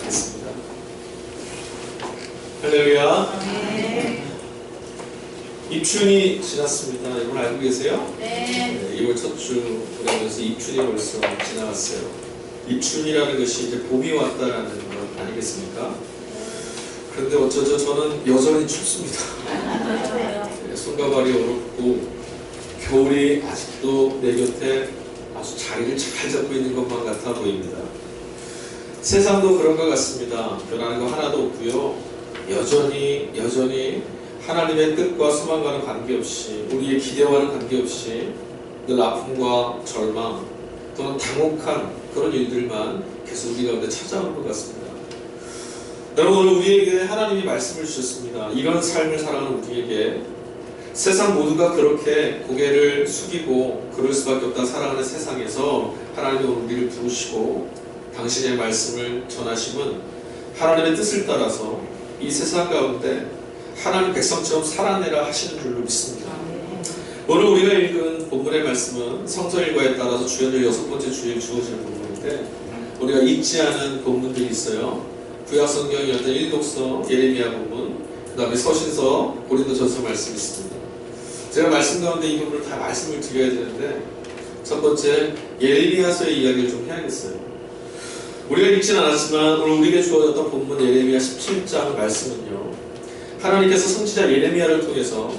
않겠습니다. 할렐루야. 네. 입춘이 지났습니다. 여러분 알고 계세요? 네. 네, 2월 첫주 보내면서 입춘이 벌써 지나갔어요. 입춘이라는 것이 이제 봄이 왔다라는 것 아니겠습니까? 그런데 어쩌죠? 저는 여전히 춥습니다. 네, 손과 발이 얼었고 겨울이 아직도 내 곁에 아주 자리를 잘 잡고 있는 것만 같아 보입니다. 세상도 그런 것 같습니다. 변하는 거 하나도 없고요. 여전히 여전히 하나님의 뜻과 소망과는 관계없이 우리의 기대와는 관계없이 늘 아픔과 절망 또는 당혹한 그런 일들만 계속 우리 가운데 찾아오는 것 같습니다. 여러분 오늘 우리에게 하나님이 말씀을 주셨습니다. 이런 삶을 살아가는 우리에게 세상 모두가 그렇게 고개를 숙이고 그럴 수밖에 없다 살아가는 세상에서 하나님이 우리를 부르시고 당신의 말씀을 전하심은 하나님의 뜻을 따라서 이 세상 가운데 하나님 백성처럼 살아내라 하시는 줄로 믿습니다. 오늘 우리가 읽은 본문의 말씀은 성서 일과에 따라서 주연을 여섯 번째 주에 주어지는 본문인데 우리가 잊지 않은 본문들이 있어요. 구약 성경의 어떤 일독서 예레미야 본문, 그 다음에 서신서 고린도전서 말씀이 있습니다. 제가 말씀 가운데 이 부분을 다 말씀을 드려야 되는데 첫 번째 예레미야서의 이야기를 좀 해야겠어요. 우리가 읽지는 않았지만 오늘 우리에게 주어졌던 본문 예레미야 17장 말씀은요. 하나님께서 선지자 예레미야를 통해서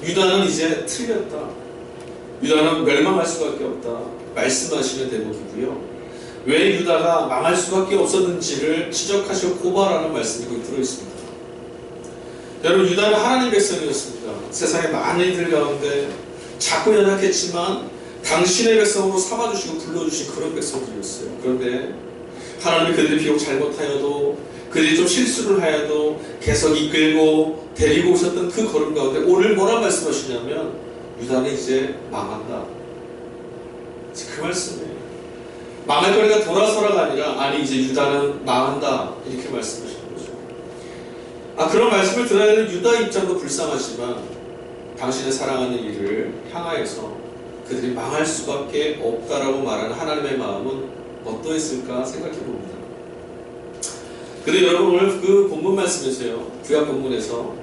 유다는 이제 틀렸다. 유다는 멸망할 수밖에 없다. 말씀하시는 대목이고요. 왜 유다가 망할 수밖에 없었는지를 지적하시고 고발하는 말씀이 거기 들어있습니다. 여러분 유다는 하나님 백성이었습니다. 세상의 많은 이들 가운데 자꾸 연약했지만 당신의 백성으로 삼아주시고 불러주신 그런 백성들이었어요. 그런데 하나님이 그들이 비록 잘못하여도 그들이 좀 실수를 하여도 계속 이끌고 데리고 오셨던 그 걸음 가운데 오늘 뭐라 말씀하시냐면 유다는 이제 망한다. 그 말씀이에요. 망할 거리가 돌아서라가 아니라 아니 이제 유다는 망한다 이렇게 말씀하시는 거죠. 아 그런 말씀을 들어야 되는 유다 입장도 불쌍하지만 당신의 사랑하는 이를 향하여서 그들이 망할 수밖에 없다라고 말하는 하나님의 마음은 어떠했을까 생각해 봅니다. 근데 여러분 오늘 그 본문 말씀에서요, 구약 본문에서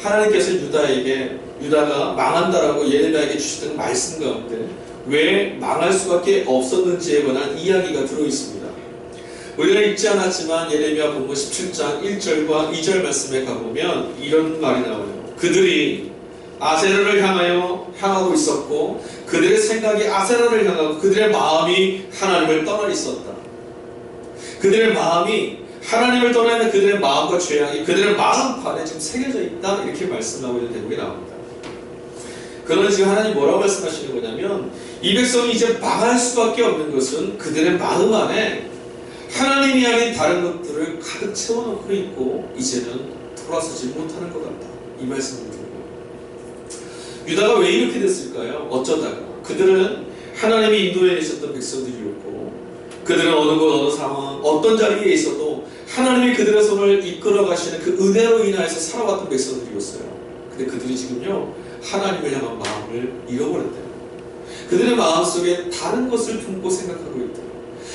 하나님께서 유다에게 유다가 망한다라고 예레미야에게 주셨던 말씀 가운데 왜 망할 수밖에 없었는지에 관한 이야기가 들어 있습니다. 우리가 읽지 않았지만 예레미야 본문 17장 1절과 2절 말씀에 가보면 이런 말이 나와요. 그들이 아세라를 향하여 향하고 있었고 그들의 생각이 아세라를 향하고 그들의 마음이 하나님을 떠나 있었다. 그들의 마음이 하나님을 떠나는 그들의 마음과 죄악이 그들의 마음판에 지금 새겨져 있다 이렇게 말씀하고 있는 대목이 나옵니다. 그러나 지금 하나님 뭐라고 말씀하시는 거냐면 이 백성이 이제 망할 수밖에 없는 것은 그들의 마음 안에 하나님이 아닌 다른 것들을 가득 채워놓고 있고 이제는 돌아서지 못하는 것 같다. 이 말씀을 드리고 유다가 왜 이렇게 됐을까요? 어쩌다가 그들은 하나님이 인도에 있었던 백성들이었고 그들은 어느 곳 어느 상황 어떤 자리에 있어도 하나님이 그들의 손을 이끌어 가시는 그 은혜로 인하여서 살아왔던 백성들이었어요. 근데 그들이 지금요 하나님을 향한 마음을 잃어버렸대요. 그들의 마음속에 다른 것을 품고 생각하고 있다.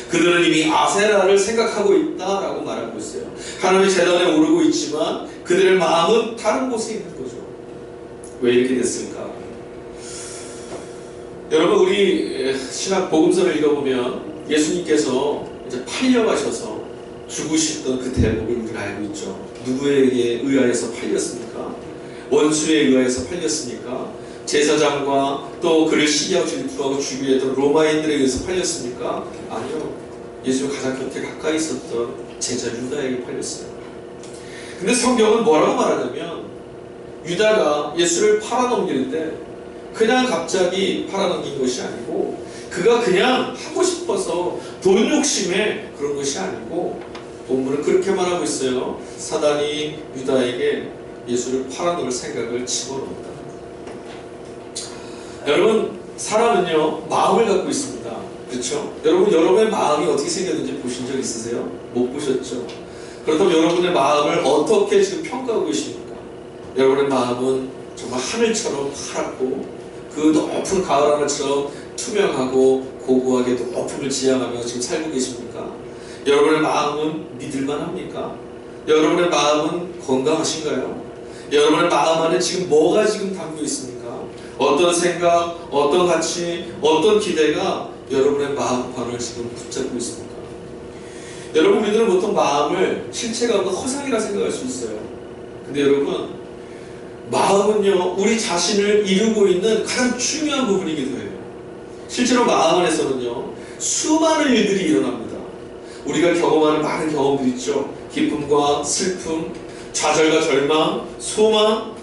그들은 이미 아세라를 생각하고 있다라고 말하고 있어요. 하나님의 재단에 오르고 있지만 그들의 마음은 다른 곳에 있는 거죠. 왜 이렇게 됐을까? 여러분 우리 신학 복음서를 읽어보면 예수님께서 이제 팔려가셔서 죽으셨던 그 대목을 우리가 알고 있죠. 누구에게 의하여서 팔렸습니까? 원수에 의하여서 팔렸습니까? 제사장과 또 그를 시기하고 질투하고 죽이려 했던 로마인들에 의해서 팔렸습니까? 아니요. 예수 가장 곁에 가까이 있었던 제자 유다에게 팔렸어요. 근데 성경은 뭐라고 말하냐면 유다가 예수를 팔아넘길 때 그냥 갑자기 팔아넘긴 것이 아니고 그가 그냥 하고 싶어서 돈 욕심에 그런 것이 아니고 본문은 그렇게 말하고 있어요. 사단이 유다에게 예수를 팔아넘을 생각을 집어넣었다. 여러분 사람은요 마음을 갖고 있습니다. 그렇죠? 여러분 여러분의 마음이 어떻게 생겼는지 보신 적 있으세요? 못 보셨죠? 그렇다면 여러분의 마음을 어떻게 지금 평가하고 계십니까? 여러분의 마음은 정말 하늘처럼 파랗고 그 높은 가을 하늘처럼 투명하고 고고하게 높음을 지향하며 지금 살고 계십니까? 여러분의 마음은 믿을만 합니까? 여러분의 마음은 건강하신가요? 여러분의 마음 안에 지금 뭐가 지금 담겨 있습니까? 어떤 생각, 어떤 가치, 어떤 기대가 여러분의 마음판을 지금 붙잡고 있습니까? 여러분 우리들은 보통 마음을 없는 허상이라 생각할 수 있어요. 근데 여러분 마음은요 우리 자신을 이루고 있는 가장 중요한 부분이기도 해요. 실제로 마음 안에서는요 수많은 일들이 일어납니다. 우리가 경험하는 많은 경험들 있죠. 기쁨과 슬픔, 좌절과 절망, 소망,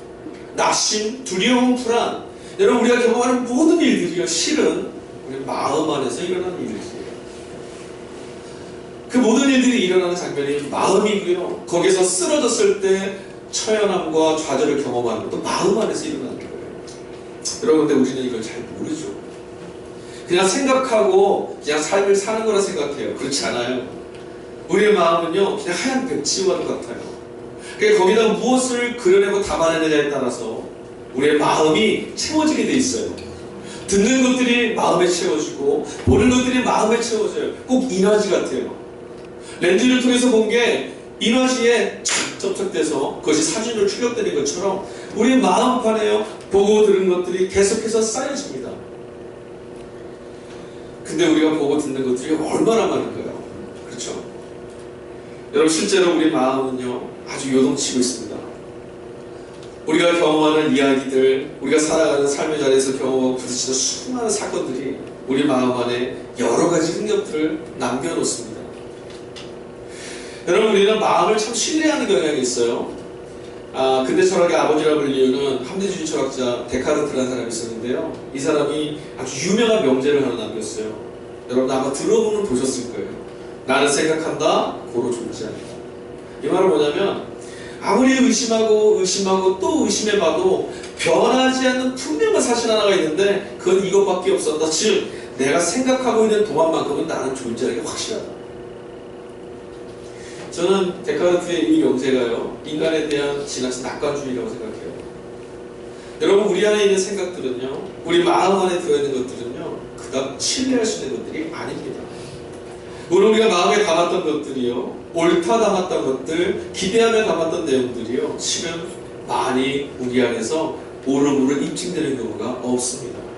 낙심, 두려움, 불안. 여러분 우리가 경험하는 모든 일들이요 실은 우리 마음 안에서 일어나는 일들이에요. 그 모든 일들이 일어나는 장면이 마음이고요. 거기서 쓰러졌을 때 처연함과 좌절을 경험하는 것도 마음 안에서 일어나는 거예요. 여러분 근데 우리는 이걸 잘 모르죠. 그냥 생각하고 그냥 삶을 사는 거라 생각해요. 그렇지 않아요. 우리의 마음은요, 그냥 하얀 백지와도 같아요. 그러니까 거기다 무엇을 그려내고 담아내느냐에 따라서 우리의 마음이 채워지게 돼 있어요. 듣는 것들이 마음에 채워지고 보는 것들이 마음에 채워져요. 꼭 이너지 같아요. 렌즈를 통해서 본게 이너지에 착 접촉돼서 그것이 사진으로 출력되는 것처럼 우리 마음판에요 보고 들은 것들이 계속해서 쌓여집니다. 근데 우리가 보고 듣는 것들이 얼마나 많은가요? 그렇죠? 여러분 실제로 우리 마음은요 아주 요동치고 있습니다. 우리가 경험하는 이야기들, 우리가 살아가는 삶의 자리에서 경험하고 부딪히는 수많은 사건들이 우리 마음 안에 여러 가지 흔적들을 남겨놓습니다. 여러분 우리는 마음을 참 신뢰하는 경향이 있어요. 아 근대 철학의 아버지라 불리우는 합리주의 철학자 데카르트라는 사람이 있었는데요. 이 사람이 아주 유명한 명제를 하나 남겼어요. 여러분 아마 들어보면 보셨을 거예요. 나는 생각한다, 고로 존재한다. 이 말은 뭐냐면 아무리 의심하고 의심하고 또 의심해봐도 변하지 않는 분명한 사실 하나가 있는데 그건 이것밖에 없었다. 즉 내가 생각하고 있는 동안만큼은 나는 존재하는 게 확실하다. 저는 데카르트의 이 명제가요 인간에 대한 지나친 낙관주의라고 생각해요. 여러분 우리 안에 있는 생각들은요, 우리 마음 안에 들어있는 것들은요, 그닥 신뢰할 수 있는 것들이 아닙니다. 물론 우리가 마음에 담았던 것들이요, 옳다 담았던 것들, 기대하며 담았던 내용들이요, 실은 많이 우리 안에서 오르르 입증되는 경우가 없습니다.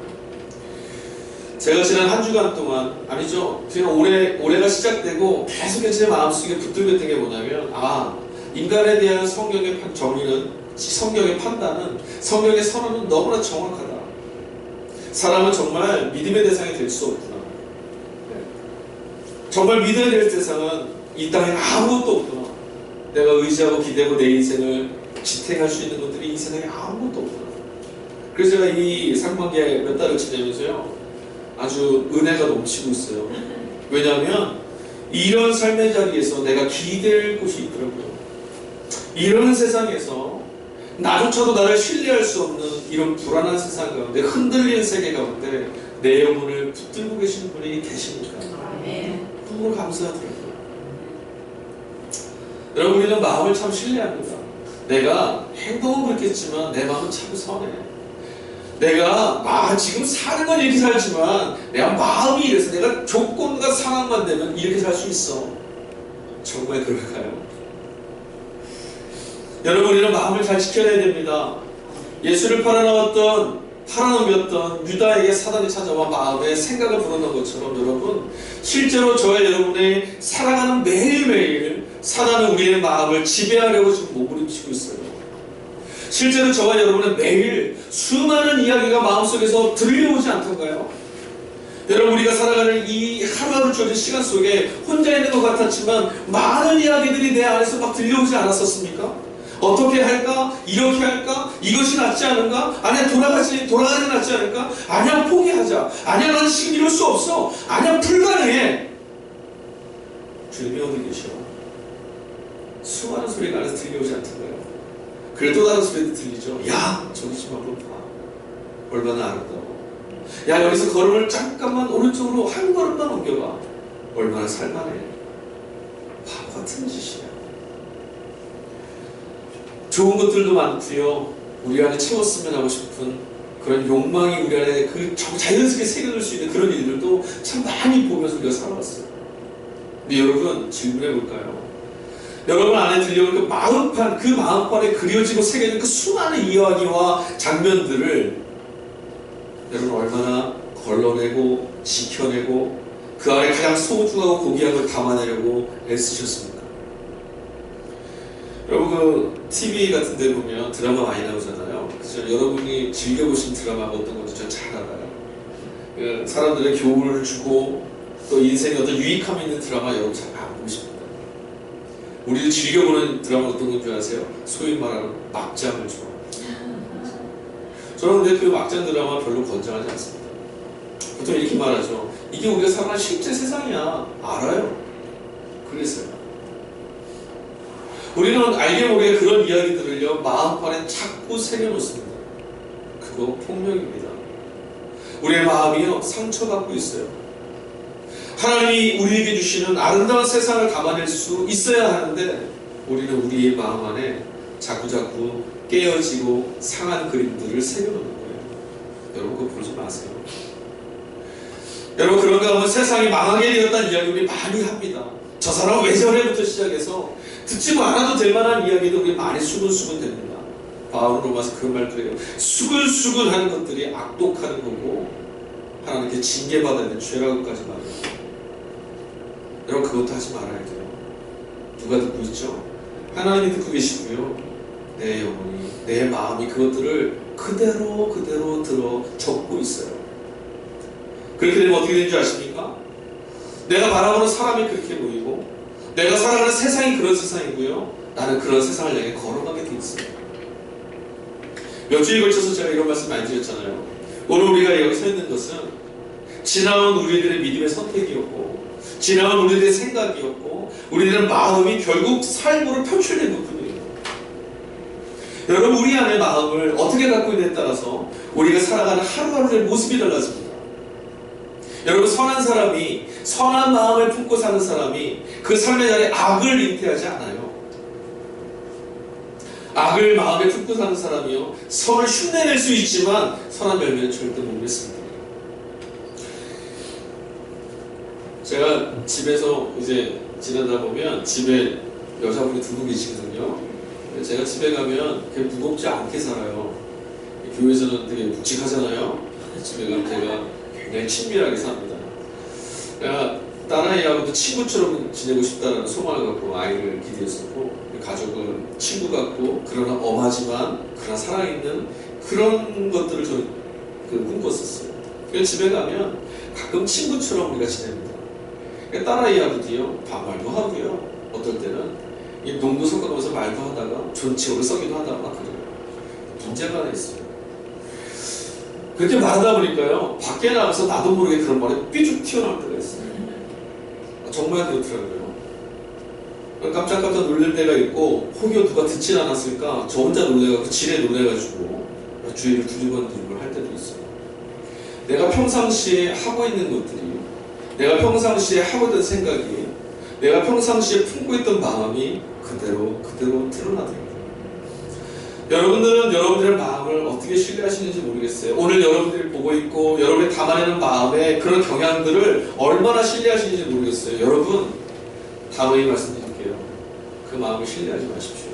제가 지난 한 주간 동안 아니죠. 그냥 올해 올해가 시작되고 계속해서 제 마음속에 붙들렸던 게 뭐냐면 아 인간에 대한 성경의 판- 정의는 성경의 판단은 성경의 선언은 너무나 정확하다. 사람은 정말 믿음의 대상이 될 수 없구나. 네. 정말 믿어야 될 대상은 이 땅에 아무것도 없구나. 내가 의지하고 기대고 내 인생을 지탱할 수 있는 것들이 이 세상에 아무것도 없구나. 그래서 제가 이 상반기에 몇 달을 지내면서요. 아주 은혜가 넘치고 있어요. 왜냐하면 이런 삶의 자리에서 내가 기댈 곳이 있더라고요. 이런 세상에서 나조차도 나를 신뢰할 수 없는 이런 불안한 세상 가운데 흔들리는 세계 가운데 내 영혼을 붙들고 계시는 분이 계십니까? 너무 감사하더라고요. 여러분 우리는 마음을 참 신뢰합니다. 내가 행동은 그렇겠지만 내 마음은 참 선해. 내가 마, 지금 사는 건 이렇게 살지만 내가 마음이 이래서 내가 조건과 상황만 되면 이렇게 살 수 있어. 정말 그럴까요? 여러분 우리는 마음을 잘 지켜야 됩니다. 예수를 팔아넘었던 팔아넘겼던 유다에게 사단이 찾아와 마음에 생각을 불어넣은 것처럼 여러분 실제로 저와 여러분의 살아가는 매일매일 사단은 우리의 마음을 지배하려고 지금 몸부림치고 있어요. 실제로 저와 여러분은 매일 수많은 이야기가 마음속에서 들려오지 않던가요? 여러분 우리가 살아가는 이 하루하루 주어진 시간 속에 혼자 있는 것 같았지만 많은 이야기들이 내 안에서 막 들려오지 않았었습니까? 어떻게 할까? 이렇게 할까? 이것이 낫지 않은가? 아니야 돌아가지 돌아가는 게 낫지 않을까? 아니야 포기하자. 아니야 나는 지금 이럴 수 없어. 아니야 불가능해. 주님이 어디 계셔? 수많은 소리가 안에서 들려오지 않던가요? 그래 또 다른 소리도 들리죠. 야 저기 좀 한번 봐. 얼마나 아름다워. 야 여기서 걸음을 잠깐만 오른쪽으로 한 걸음만 옮겨봐. 얼마나 살만해. 바보 같은 짓이야. 좋은 것들도 많고요. 우리 안에 채웠으면 하고 싶은 그런 욕망이 우리 안에 그 자- 자연스럽게 새겨질 수 있는 그런 일들도 참 많이 보면서 우리가 살아왔어요. 근데 여러분 질문해 볼까요? 여러분 안에 들려오는 그 마음판, 그 마음판에 그려지고 새겨진 그 수많은 이야기와 장면들을 여러분 얼마나 걸러내고 지켜내고 그 안에 가장 소중하고 고귀한 걸 담아내려고 애쓰셨습니까? 여러분 그 TV 같은 데 보면 드라마 많이 나오잖아요. 그래서 여러분이 즐겨보신 드라마가 어떤 건지 저잘 알아요. 그 사람들의 교훈을 주고 또 인생에 어떤 유익함 있는 드라마 여러분 잘. 우리를 즐겨보는 드라마 어떤 건줄 아세요? 소위 말하는 막장을 좋아합니다. 저는 근데 그 막장 드라마 별로 권장하지 않습니다. 보통 이렇게 말하죠. 이게 우리가 살아가는 실제 세상이야. 알아요. 그래서요. 우리는 알게 모르게 그런 이야기들을요, 마음판에 자꾸 새겨놓습니다. 그거 폭력입니다. 우리의 마음이요, 상처받고 있어요. 하나님이 우리에게 주시는 아름다운 세상을 담아낼 수 있어야 하는데, 우리는 우리의 마음 안에 자꾸자꾸 깨어지고 상한 그림들을 새겨놓는 거예요. 여러분, 그거 보지 마세요. 여러분, 그런가 하면 세상이 망하게 되었다는 이야기 우리 많이 합니다. 저 사람은 왜 저래부터 시작해서 듣지 않아도 될 만한 이야기도 우리 많이 수근수근 됩니다. 바울은 로마서 그런 말도 해요. 수근수근 하는 것들이 악독하는 거고 하나님께 징계받아야 되는 죄라고까지 말해요. 여러분 그것도 하지 말아야 돼요. 누가 듣고 있죠? 하나님이 듣고 계시고요. 내 영혼이, 내 마음이 그것들을 그대로 그대로 들어 적고 있어요. 그렇게 되면 어떻게 되는 줄 아십니까? 내가 바라보는 사람이 그렇게 보이고 내가 살아가는 세상이 그런 세상이고요. 나는 그런 세상을 향해 걸어가게 돼 있어요. 몇 주에 걸쳐서 제가 이런 말씀 많이 드렸잖아요. 오늘 우리가 여기 서 있는 것은 지나온 우리들의 믿음의 선택이었고 지나온 우리들의 생각이었고 우리들의 마음이 결국 삶으로 표출된 부분이에요. 여러분 우리 안의 마음을 어떻게 갖고 있느냐에 따라서 우리가 살아가는 하루하루의 모습이 달라집니다. 여러분 선한 사람이 선한 마음을 품고 사는 사람이 그 삶의 자리에 악을 잉태하지 않아요. 악을 마음에 품고 사는 사람이요 선을 흉내낼 수 있지만 선한 열매는 절대 못 맺습니다. 제가 집에서 이제 지내다 보면 집에 여자분이 두 분 계시거든요. 제가 집에 가면 그렇게 무겁지 않게 살아요. 교회에서는 되게 묵직하잖아요. 집에 가면 제가 굉장히 친밀하게 삽니다. 내가 딸아이하고도 친구처럼 지내고 싶다는 소망을 갖고 아이를 기대했었고 가족은 친구 같고 그러나 엄하지만 그러나 살아있는 그런 것들을 저는 그 꿈꿨었어요. 집에 가면 가끔 친구처럼 우리가 지냅니 다. 그러니까 딸아이하고도요 반말도 하고요 어떨 때는 이 농도 섞어가면서 말도 하다가 존칭으로 써기도 하다가 막 그래요. 문제가 있어요. 그렇게 말하다 보니까요 밖에 나가서 나도 모르게 그런 말이 삐죽 튀어나올 때가 있어요. 정말 그렇더라고요. 깜짝깜짝 놀랄 때가 있고 혹여 누가 듣진 않았을까 저 혼자 놀래가지고 지레 놀래가지고 주위를 두리번 두리번 할 때도 있어요. 내가 평상시에 하고 있는 것들이 내가 평상시에 하고 있던 생각이 내가 평상시에 품고 있던 마음이 그대로 그대로 드러나더라고요. 여러분들은 여러분들의 마음을 어떻게 신뢰하시는지 모르겠어요. 오늘 여러분들이 보고 있고 여러분이 담아내는 마음의 그런 경향들을 얼마나 신뢰하시는지 모르겠어요. 여러분 다음에 말씀드릴게요. 그 마음을 신뢰하지 마십시오.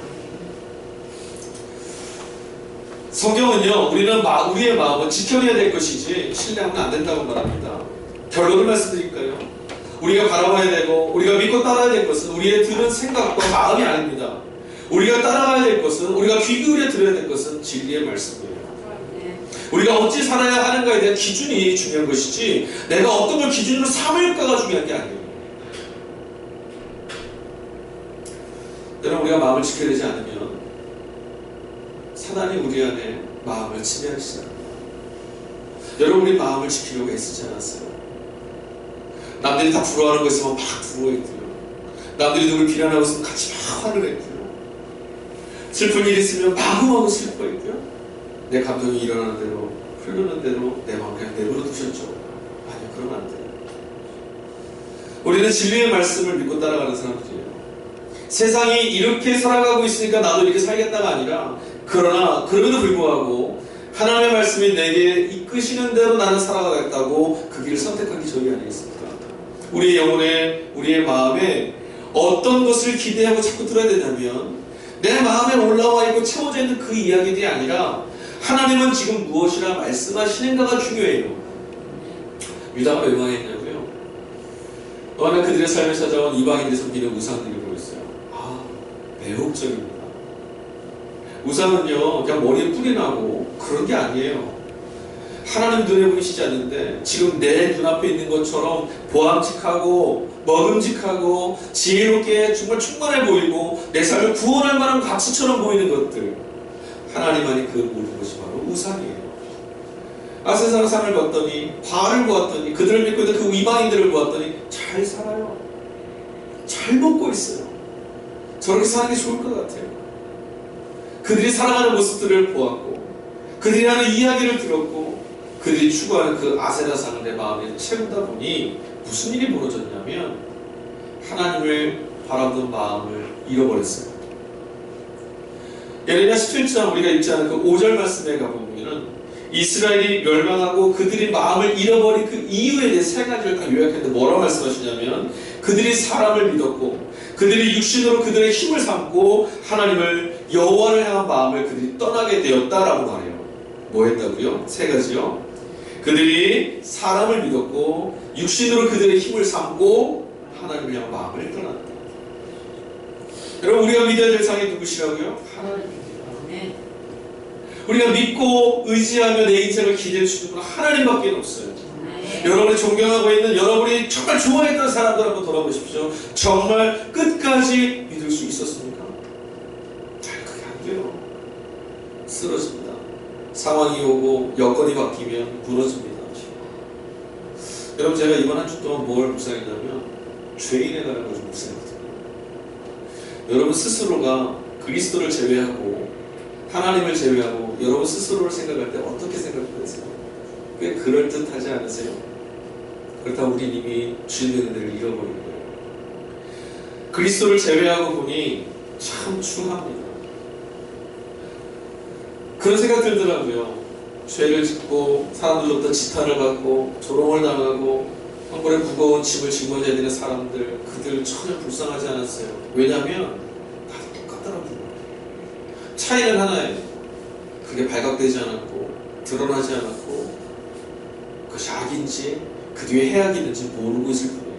성경은요, 우리는 마, 우리의 마음을 지켜내야 될 것이지 신뢰하면 안 된다고 말합니다. 결론을 말씀드릴까요? 우리가 바라봐야 되고 우리가 믿고 따라야 될 것은 우리의 들은 생각과 마음이 아닙니다. 우리가 따라가야 될 것은 우리가 귀 기울여 들어야 될 것은 진리의 말씀이에요. 우리가 어찌 살아야 하는가에 대한 기준이 중요한 것이지 내가 어떤 걸 기준으로 삼을까가 중요한 게 아니에요. 여러분 우리가 마음을 지켜야 되지 않으면 사단이 우리 안에 마음을 침해하기 시작합니다. 여러분 우리 마음을 지키려고 애쓰지 않았어요. 남들이 다 부러워하는 거 있으면 막 부러워했고요. 남들이 누굴 비난하고 있으면 같이 막 화를 했고요. 슬픈 일 있으면 마구마구 슬퍼했고요. 내 감정이 일어나는 대로 흐르는 대로 내 마음 그냥 내버려 두셨죠. 아니요, 그러면 안 돼요. 우리는 진리의 말씀을 믿고 따라가는 사람들이에요. 세상이 이렇게 살아가고 있으니까 나도 이렇게 살겠다가 아니라 그러나 그럼에도 불구하고 하나님의 말씀이 내게 이끄시는 대로 나는 살아가겠다고 그 길을 선택한 게 저희 아니겠습니까? 우리의 영혼에 우리의 마음에 어떤 것을 기대하고 자꾸 들어야 되냐면 내 마음에 올라와 있고 채워져 있는 그 이야기들이 아니라 하나님은 지금 무엇이라 말씀하시는가가 중요해요. 유다가 멸망했냐고요? 어느 그들의 삶에 찾아온 이방인들이 섬기는 우상들을 보고 있어요. 아, 매혹적입니다. 우상은요, 그냥 머리에 뿌리 나고 그런 게 아니에요. 하나님 눈에 보이시지 않는데 지금 내 눈앞에 있는 것처럼 보암직하고 먹음직하고 지혜롭게 정말 충만해 보이고 내 삶을 구원할 만한 가치처럼 보이는 것들 하나님만이 그 모든 것이 바로 우상이에요. 아세상 상을 봤더니 바알을 보았더니 그들을 믿고 있는 그 이방인들을 보았더니 잘 살아요. 잘 먹고 있어요. 저렇게 사는 게 좋을 것 같아요. 그들이 살아가는 모습들을 보았고 그들이 하는 이야기를 들었고 그들이 추구하는 그 아세라상을 내 마음에 채우다 보니 무슨 일이 벌어졌냐면 하나님을 바라보는 마음을 잃어버렸어요. 예레미야 17장 우리가 읽지 않은 그 5절 말씀에 가보면은 이스라엘이 멸망하고 그들이 마음을 잃어버린 그 이유에 대해 세 가지를 다 요약했는데 뭐라고 말씀하시냐면 그들이 사람을 믿었고 그들이 육신으로 그들의 힘을 삼고 하나님을 여호와를 향한 마음을 그들이 떠나게 되었다라고 말해요. 뭐 했다고요? 세 가지요. 그들이 사람을 믿었고 육신으로 그들의 힘을 삼고 하나님을 향한 마음을 떠났다. 여러분 우리가 믿어야 될 상이 누구시라고요? 네. 우리가 믿고 의지하며 내 인생을 기대해 주시는 분은 하나님밖에 없어요. 네. 여러분이 존경하고 있는 여러분이 정말 좋아했던 사람들 한번 돌아보십시오. 정말 끝까지 믿을 수 있었습니까? 잘 그게 안 돼요. 쓰러집니다. 상황이 오고 여건이 바뀌면 무너집니다. 여러분 제가 이번 한 주 동안 뭘 묵상했냐면 죄인에 관한 것을 묵상했거든요. 여러분 스스로가 그리스도를 제외하고 하나님을 제외하고 여러분 스스로를 생각할 때 어떻게 생각하세요? 꽤 그럴듯하지 않으세요? 그렇다고 우리 이미 주인되는 데를 잃어버린 거예요. 그리스도를 제외하고 보니 참 추합니다. 그런 생각 들더라고요. 죄를 짓고 사람들로부터 지탄을 받고 조롱을 당하고 한 번에 무거운 짐을 짊어져야 되는 사람들 그들 전혀 불쌍하지 않았어요. 왜냐하면 다 똑같더라고요. 차이는 하나예요. 그게 발각되지 않았고 드러나지 않았고 그것이 악인지 그 뒤에 해악이 있는지 모르고 있을 뿐이에요.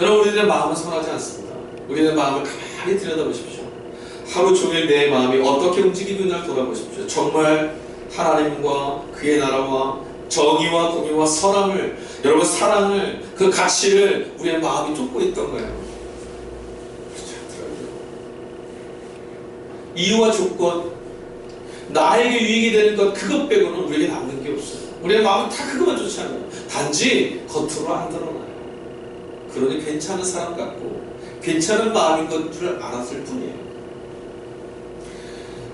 여러분 우리들의 마음은 선하지 않습니다. 우리의 마음을 가만히 들여다보십시오. 하루 종일 내 마음이 어떻게 움직이는지를 돌아보십시오. 정말 하나님과 그의 나라와 정의와 공의와 선함을 여러분 사랑을 그 가치를 우리의 마음이 쫓고? 그렇지 않더라고요. 이유와 조건 나에게 유익이 되는 것 그것 빼고는 우리에게 남는 게 없어요. 우리의 마음은 다 그것만 좋지 않아요. 단지 겉으로 안 드러나요. 그러니 괜찮은 사람 같고 괜찮은 마음인 것을 알았을 뿐이에요.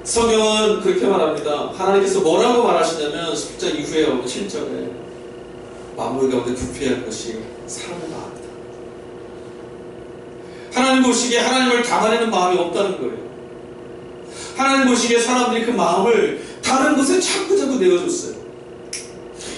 성경은 그렇게 말합니다. 하나님께서 뭐라고 말하시냐면 10장 이후에 7절에 만물 가운데 부패할 것이 사람의 마음이다. 하나님 보시기에 하나님을 담아내는 마음이 없다는 거예요. 하나님 보시기에 사람들이 그 마음을 다른 곳에 자꾸 자꾸 내어줬어요.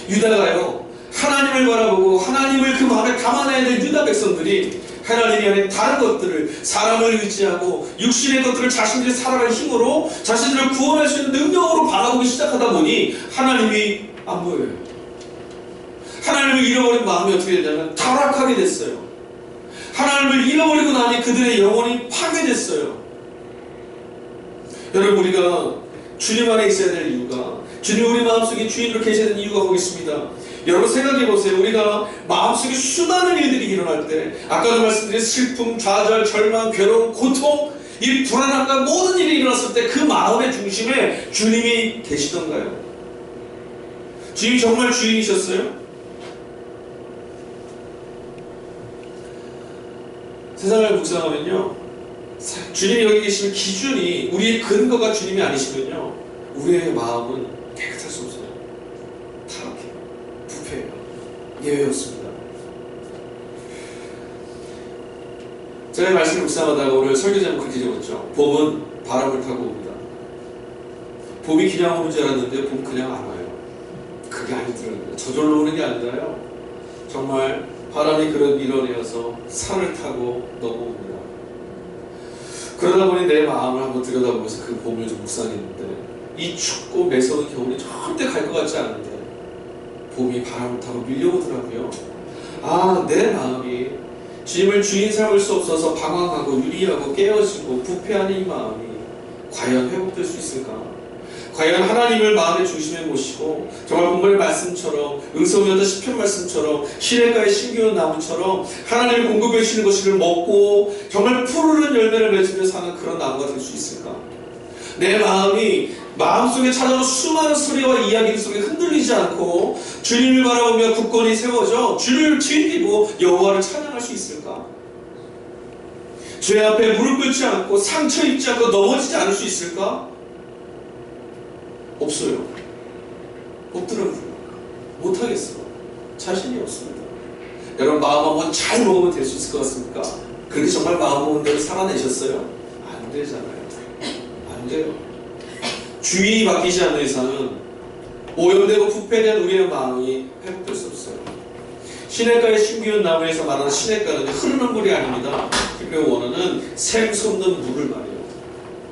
유다가요, 하나님을 바라보고 하나님을 그 마음에 담아내야 될 유다 백성들이 하나님이 아닌 다른 것들을 사람을 의지하고 육신의 것들을 자신들이 살아갈 힘으로 자신들을 구원할 수 있는 능력으로 바라보기 시작하다 보니 하나님이 안 보여요. 하나님을 잃어버린 마음이 어떻게 되냐면 타락하게 됐어요. 하나님을 잃어버리고 나니 그들의 영혼이 파괴됐어요. 여러분 우리가 주님 안에 있어야 될 이유가 주님 우리 마음속에 주인으로 계셔야 되는 이유가 거기 있습니다. 여러분 생각해 보세요. 우리가 마음속에 수많은 일들이 일어날 때 아까도 말씀드린 슬픔, 좌절, 절망, 괴로움, 고통 이 불안함과 모든 일이 일어났을 때 그 마음의 중심에 주님이 계시던가요? 주님이 정말 주인이셨어요? 세상을 묵상하면요 사- 주님이 여기 계시는 기준이 우리의 근거가 주님이 아니시면요 우리의 마음은 깨끗할 수 없어요 부패해요 예외였습니다. 제가 이 말씀을 묵상하다가 오늘 설교 제목 그렇게 적었죠. 봄은 바람을 타고 옵니다. 봄이 그냥 오는 줄 알았는데 봄 그냥 안 와요. 그게 아니더라고요. 저절로 오는 게 아니라요. 정말 바람이 그를 밀어내어서 산을 타고 넘어옵니다. 그러다 보니 내 마음을 한번 들여다보면서 그 봄을 좀 묵상했는데 이 춥고 매서운 겨울이 절대 갈 것 같지 않은데 봄이 바람을 타고 밀려오더라고요. 아, 내 마음이 주님을 주인 삼을 수 없어서 방황하고 유리하고 깨어지고 부패하는 이 마음이 과연 회복될 수 있을까? 과연 하나님을 마음의 중심에 모시고 정말 본문의 말씀처럼 응성여자 시편 말씀처럼 시냇가의 신기한 나무처럼 하나님을 공급해 주시는 것을 먹고 정말 푸르른 열매를 맺으며 사는 그런 나무가 될 수 있을까? 내 마음이 마음속에 찾아오는 수많은 소리와 이야기 속에 흔들리지 않고 주님을 바라보며 굳건히 세워져 주를 즐기고 여호와를 찬양할 수 있을까? 죄 앞에 무릎 꿇지 않고 상처 입지 않고 넘어지지 않을 수 있을까? 없어요. 없더라고요. 못하겠어. 자신이 없습니다. 여러분 마음 한번 잘 먹으면 될 수 있을 것 같습니까? 그렇게 정말 마음 먹은 대로 살아내셨어요? 안 되잖아요. 안 돼요. 주인이 바뀌지 않는 이상은 오염되고 부패된 우리의 마음이 회복될 수 없어요. 시냇가의 신기한 나무에서 말하는 시냇가는 흐르는 물이 아닙니다. 그 원어는 샘솟는 물을 말해요.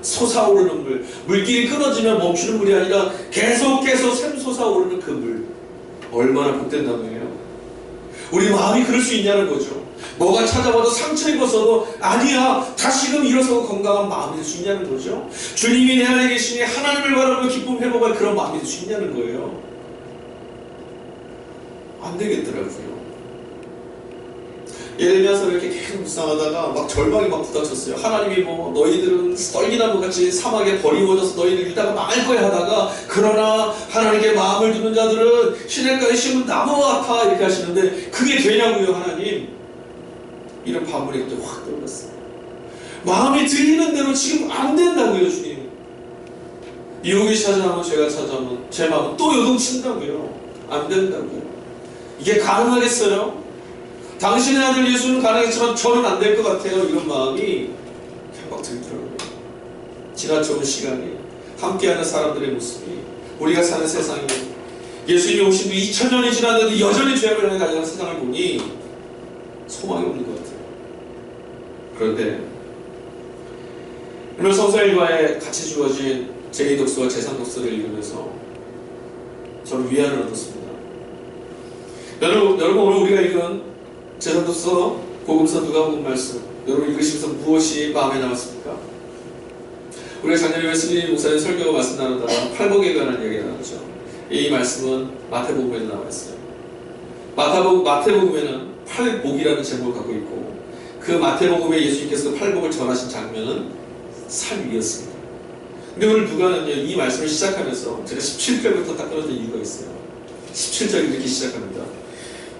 솟아오르는 물, 물길이 끊어지면 멈추는 물이 아니라 계속 계속 샘솟아오르는 그 물. 얼마나 복된 나무예요? 우리 마음이 그럴 수 있냐는 거죠. 뭐가 찾아와도 상처 입어서도 아니야 다시금 일어서고 건강한 마음이 될 수 있냐는 거죠. 주님이 내 안에 계시니 하나님을 바라보며 기쁨 회복할 그런 마음이 될 수 있냐는 거예요. 안 되겠더라고요. 예레미야서 이렇게 계속 묵상하다가 막 절망이 막 부닥쳤어요. 하나님이 뭐 너희들은 썰기나무 같이 사막에 버리워져서 너희들 유다가 망할 거야 하다가 그러나 하나님께 마음을 두는 자들은 시냇가에 심은 나무와 같아 이렇게 하시는데 그게 되냐고요 하나님. 이런 반문이 그때 확 떠올랐어요. 마음이 들리는 대로 지금 안 된다고요 주님. 유혹이 찾아오면 죄가 찾아오면 제 마음은 또 요동친다고요. 안 된다고요. 이게 가능하겠어요? 당신의 아들 예수는 가능했지만 저는 안 될 것 같아요. 이런 마음이 막 들더라고요. 지나쳐온 시간이 함께하는 사람들의 모습이 우리가 사는 세상이 예수님이 오신 뒤 2000년이 지났는데 여전히 죄악을 가지는 세상을 보니 소망이 없는 것 같아요. 그런데 오늘 성서 일과에 같이 주어진 제2 독서와 제3 독서를 읽으면서 저는 위안을 얻었습니다. 여러분, 여러분 오늘 우리가 읽은 제3독서 복음서 누가복음 말씀 여러분 읽으시면서 무엇이 마음에 남았습니까? 우리가 작년에 웨슬리 목사님 설교 말씀 나누다가 팔복에 관한 이야기 나눴죠. 이 말씀은 마태복음에 나와 있어요. 마태복, 마태복음에는 팔복이라는 제목을 갖고 있고 그 마태복음에 예수님께서 팔복을 전하신 장면은 산 위였습니다. 근데 오늘 누가는요 이 말씀을 시작하면서 제가 17절부터 딱 떨어진 이유가 있어요. 17절 이렇게 시작합니다.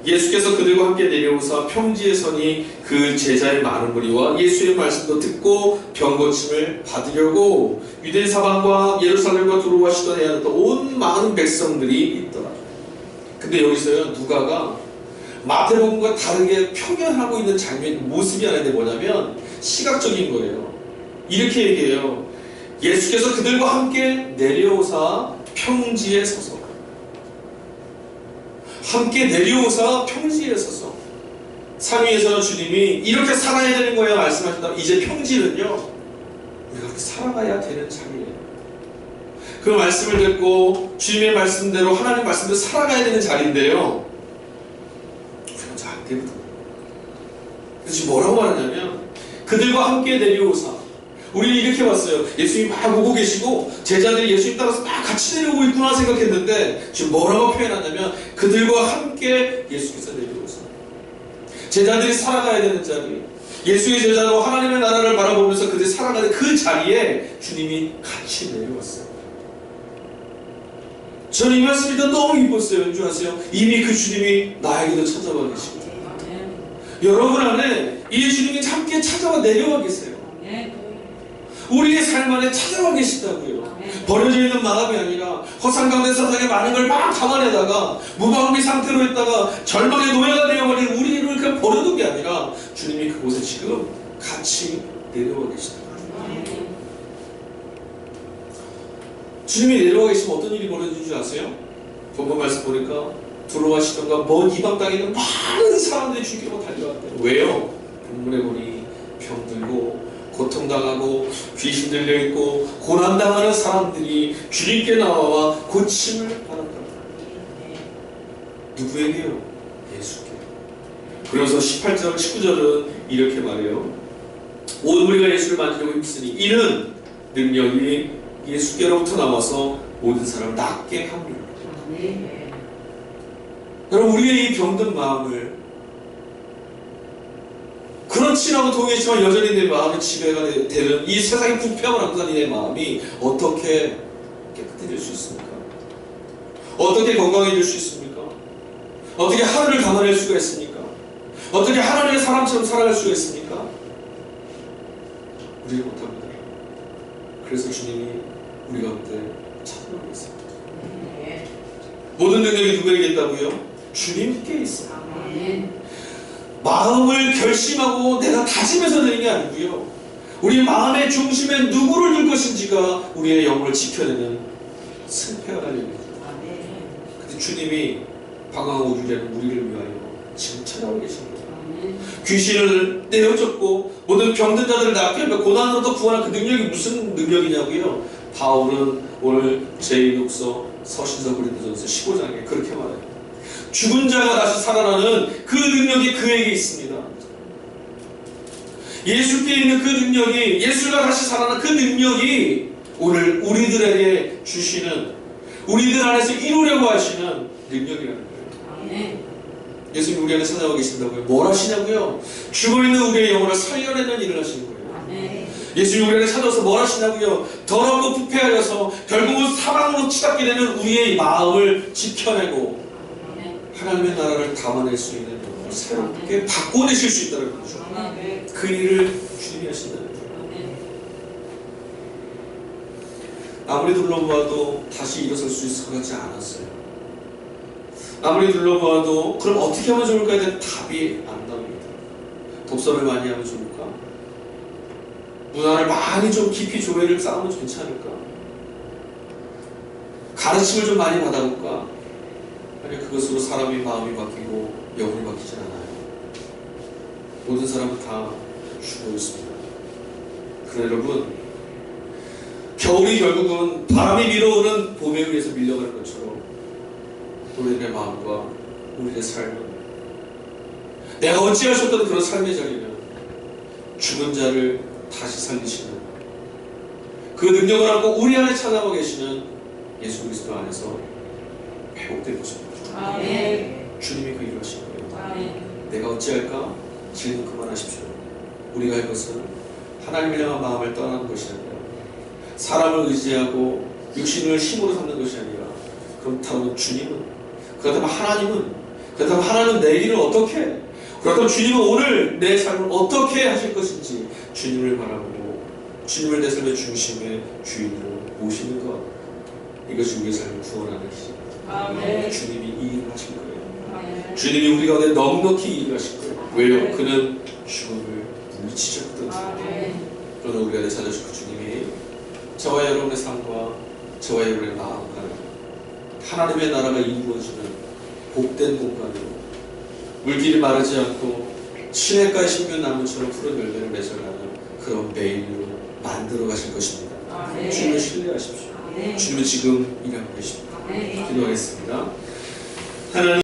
예수께서 그들과 함께 내려오사 평지에 서니 그 제자의 많은 무리와 예수의 말씀도 듣고 병 고침을 받으려고 유대 사방과 예루살렘과 두루와 시도에 하는 온 많은 백성들이 있더라. 근데 여기서요 누가가 마태복음과 다르게 표현하고 있는 장면 모습이 있는데 뭐냐면 시각적인 거예요. 이렇게 얘기해요. 예수께서 그들과 함께 내려오사 평지에 서서 함께 내려오사 평지에 서서 산 위에서는 주님이 이렇게 살아야 되는 거예요 말씀하신다. 이제 평지는요 우리가 그렇게 살아가야 되는 자리예요. 그 말씀을 듣고 주님의 말씀대로 하나님 말씀대로 살아가야 되는 자리인데요. 우리는 잘안 되거든요 그래서 뭐라고 하느냐면 그들과 함께 내려오사 우리는 이렇게 봤어요. 예수님 막 오고 계시고 제자들이 예수님 따라서 막 같이 내려오고 있구나 생각했는데 지금 뭐라고 표현하냐면 그들과 함께 예수께서 내려오세요. 제자들이 살아가야 되는 자리 예수의 제자로 하나님의 나라를 바라보면서 그들이 살아가는 그 자리에 주님이 같이 내려왔어요. 저는 이 말씀이 너무 기뻤어요. 왠줄 아세요? 이미 그 주님이 나에게도 찾아와 계시고 여러분 안에 이 주님이 함께 찾아와 내려와 계세요. 우리의 삶 안에 찾아와 계시다고요. 버려져 있는 마음이 아니라 허상 가운데 세상에 많은 걸 막 담아내다가 무방비 상태로 있다가 절망의 노예가 되어버린 우리를 그냥 버려둔 게 아니라 주님이 그곳에 지금 같이 내려와 계시다고요. 주님이 내려와 계시면 어떤 일이 벌어지는 줄 아세요? 본문 말씀 보니까 들어가시던가 먼 이방 땅에 있는 많은 사람들이 주님께로 달려왔대요. 왜요? 본문에 보니 병들고 고통당하고 귀신 들려있고 고난당하는 사람들이 주님께 나와 고침을 받았다. 누구에게요? 예수께. 그래서 18절, 19절은 이렇게 말해요. 온 우리가 예수를 만지려고 힘쓰니 이는 능력이 예수께로부터 나와서 모든 사람을 낫게 합니다. 여러분 우리의 이 병든 마음을 않고 동의했지만 여전히 내 마음이 지배가 되- 되는 이 세상의 부패함을 안고 다니는 내 마음이 어떻게 깨끗해질 수 있습니까? 어떻게 건강해질 수 있습니까? 어떻게 하늘을 감아낼 수가 있습니까? 어떻게 하나님의 사람처럼 살아갈 수가 있습니까? 우리는 못합니다. 그래서 주님이 우리 가운데 찾아오고 있습니다. 모든 능력이 누구에게 있다고요? 주님께 있어요. 마음을 결심하고 내가 다짐해서 되는 게 아니고요. 우리 마음의 중심에 누구를 둘 것인지가 우리의 영혼을 지켜내는 승패가 달려있죠. 근데 주님이 방황하고 유리하는 우리를 위하여 지금 찾아오고 계십니다. 귀신을 내어줬고 모든 병든 자들을 낫게 하며 고난으로부터 구원한 그 능력이 무슨 능력이냐고요? 바울은 오늘 제1독서 서신서 고린도전서 15장에 그렇게 말해요. 죽은 자가 다시 살아나는 그 능력이 그에게 있습니다. 예수께 있는 그 능력이 예수가 다시 살아나는 그 능력이 오늘 우리들에게 주시는 우리들 안에서 이루려고 하시는 능력이라는 거예요. 예수님 우리 안에 찾아와 계신다고요. 뭘 하시냐고요? 죽어있는 우리의 영혼을 살려내는 일을 하시는 거예요. 예수님 우리 안에 찾아와서 뭘 하시냐고요? 더럽고 부패하여서 결국은 사망으로 치닫게 되는 우리의 마음을 지켜내고 하나님의 나라를 담아낼 수 있는 영혼을 새롭게 바꿔내실 수 있다는 거죠. 그 일을 주님이 하신다는 거예요. 아무리 둘러보아도 다시 일어설 수 있을 것 같지 않았어요. 아무리 둘러보아도 그럼 어떻게 하면 좋을까에 대한 답이 안 나옵니다. 독서를 많이 하면 좋을까? 문화를 많이 좀 깊이 조회를 쌓으면 괜찮을까? 가르침을 좀 많이 받아볼까? 아니 그것으로 사람의 마음이 바뀌고 영혼이 바뀌지 않아요. 모든 사람은 다 죽어 있습니다. 그러나 여러분 겨울이 결국은 바람이 밀어오는 봄에 의해서 밀려가는 것처럼 우리들의 마음과 우리의 삶은 내가 어찌하셨던 그런 삶의 자리는 죽은 자를 다시 살리시는 그 능력을 안고 우리 안에 찾아와 계시는 예수 그리스도 안에서 회복된 것입니다. 주님이 그 일을 하신 거예요. 내가 어찌할까? 질문 그만하십시오. 우리가 할 것은 하나님을 향한 마음을 떠나는 것이 아니라 사람을 의지하고 육신을 힘으로 삼는 것이 아니라 그렇다면 주님은 그렇다면 하나님은 그렇다면 하나님은 내 일을 어떻게 그렇다면 주님은 오늘 내 삶을 어떻게 하실 것인지 주님을 바라보고 주님을 내 삶의 중심의 주인으로 모시는 것 이것이 우리의 삶을 구원하는 힘 주님이 이 일을 하실 거예요 주님이 우리 가운데 넉넉히 이 일을 하실 거예요 왜요? 그는 죽음을 물리치셨거든요 그러나 우리가 내 찾아주신 그 주님이 저와 여러분의 삶과 저와 여러분의 마음과 하나님의 나라가 이루어지는 복된 공간으로 물길이 마르지 않고 시냇가의 신비한 나무처럼 푸른 열매를 맺어가는 그런 매일로 만들어 가실 것입니다. 주님을 신뢰하십시오. 주님은 지금 일하고 계십니다. 기도하겠습니다. 하나님